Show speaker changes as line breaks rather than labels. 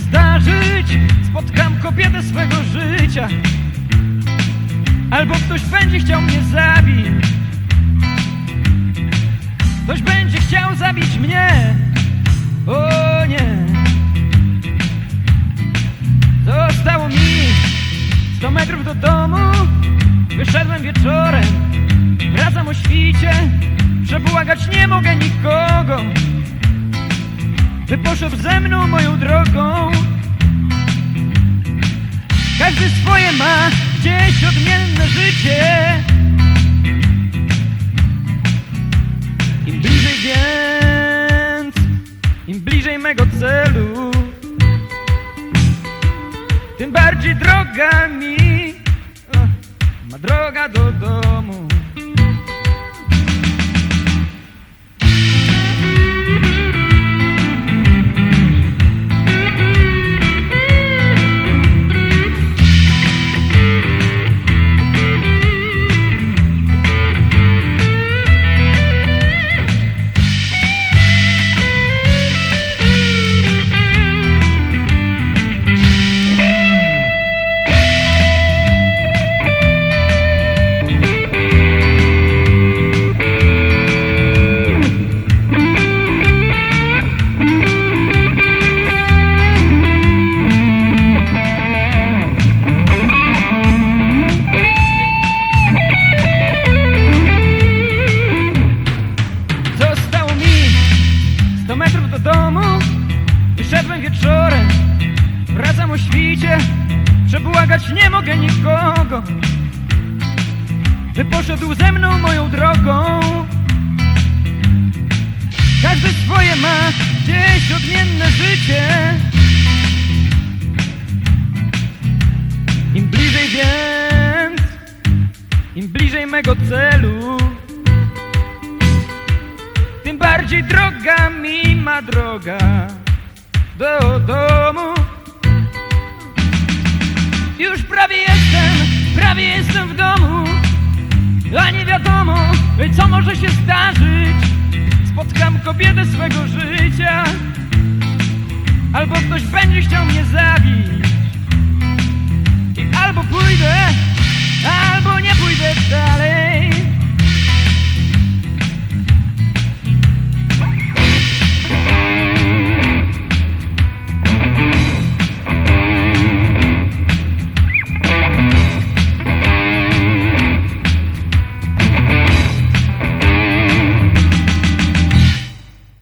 zdarzyć. Spotkam kobietę swego życia. Albo ktoś będzie chciał mnie zabić. Ktoś będzie chciał zabić mnie. O nie. Zostało mi 100 metrów do domu. Wyszedłem wieczorem. Wracam o świcie. Przebłagać nie mogę nikogo By poszedł ze mną moją drogą? Każdy swoje ma Gdzieś odmienne życie. Im bliżej więc Im bliżej mego celu Tym bardziej droga mi Ma droga do domu 100 metrów do domu Wyszedłem wieczorem. Wracam o świcie Przebłagać nie mogę nikogo By poszedł ze mną moją drogą. Każdy swoje ma Gdzieś odmienne życie. Im bliżej więc Im bliżej mego celu tym bardziej droga mi ma droga do domu. Już prawie jestem, prawie jestem w domu, a nie wiadomo, co może się zdarzyć. Spotkam kobietę swego życia, albo ktoś będzie chciał mnie zabić, i albo pójdę